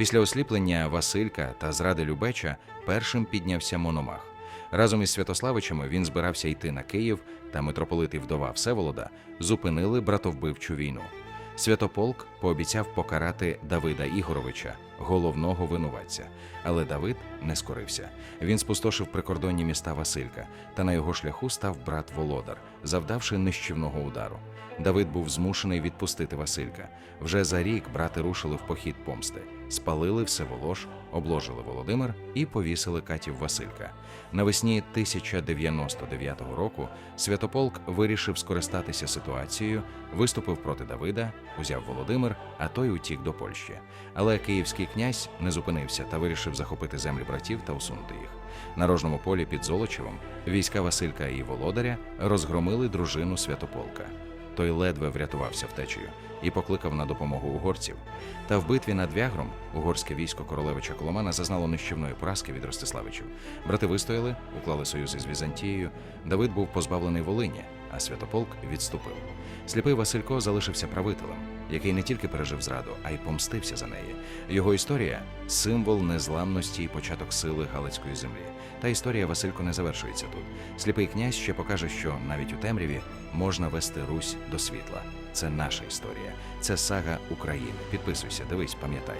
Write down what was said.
Після осліплення Василька та зради Любеча першим піднявся Мономах. Разом із Святославичами він збирався йти на Київ, та митрополит і вдова Всеволода зупинили братовбивчу війну. Святополк пообіцяв покарати Давида Ігоровича, головного винуватця. Але Давид не скорився. Він спустошив прикордонні міста Василька, та на його шляху став брат Володар, завдавши нищівного удару. Давид був змушений відпустити Василька. Вже за рік брати рушили в похід помсти, спалили Всеволож, обложили Володимир і повісили катів Василька. Навесні 1099 року Святополк вирішив скористатися ситуацією, виступив проти Давида, узяв Володимир, а той утік до Польщі. Але київський князь не зупинився та вирішив захопити землі братів та усунути їх. На рожному полі під Золочевом війська Василька і Володаря розгромили дружину Святополка. Той ледве врятувався втечею і покликав на допомогу угорців. Та в битві над Вягром угорське військо королевича Коломана зазнало нищівної поразки від Ростиславичів. Брати вистояли, уклали союз із Візантією. Давид був позбавлений Волині, а Святополк відступив. Сліпий Василько залишився правителем, який не тільки пережив зраду, а й помстився за неї. Його історія символ незламності і початок сили Галицької землі. Та історія Василько не завершується тут. Сліпий князь ще покаже, що навіть у темряві можна вести Русь до світла. Це наша історія, це сага України. Підписуйся, дивись, пам'ятай.